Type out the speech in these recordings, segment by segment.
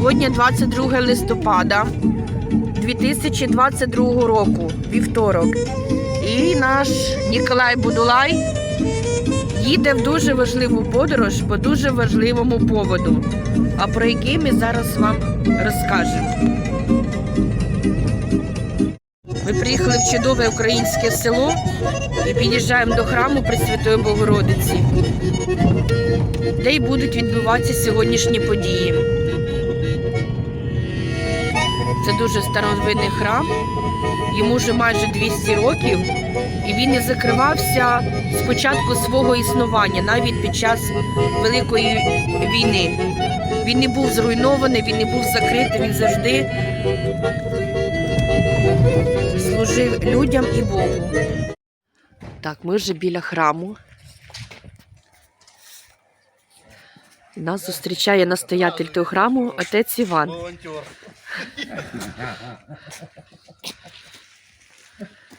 Сьогодні 22 листопада 2022 року, вівторок. І наш Ніколай Будулай їде в дуже важливу подорож по дуже важливому поводу, а про який ми зараз вам розкажемо. Ми приїхали в чудове українське село і під'їжджаємо до храму Пресвятої Богородиці, де й будуть відбуватися сьогоднішні події. Це дуже старовинний храм, йому вже майже 200 років, і він не закривався з початку свого існування, навіть під час Великої війни. Він не був зруйнований, він не був закритий, він завжди служив людям і Богу. Так, ми вже біля храму. Нас зустрічає настоятель того храму, отець Іван.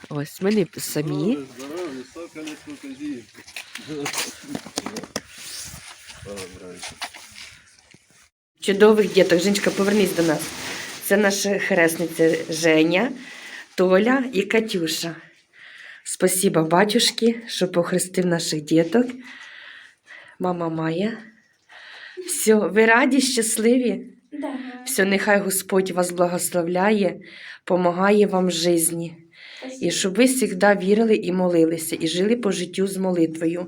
Ось ми не самі. Чудових діток. Женечка, повернись до нас. Це наша хресниця Женя, Толя і Катюша. Спасіба батюшки, що похрестив наших діток. Мама Майя. Все, ви раді, щасливі? Да. Все, нехай Господь вас благословляє, помагає вам в житті. І щоб ви завжди вірили і молилися, і жили по життю з молитвою.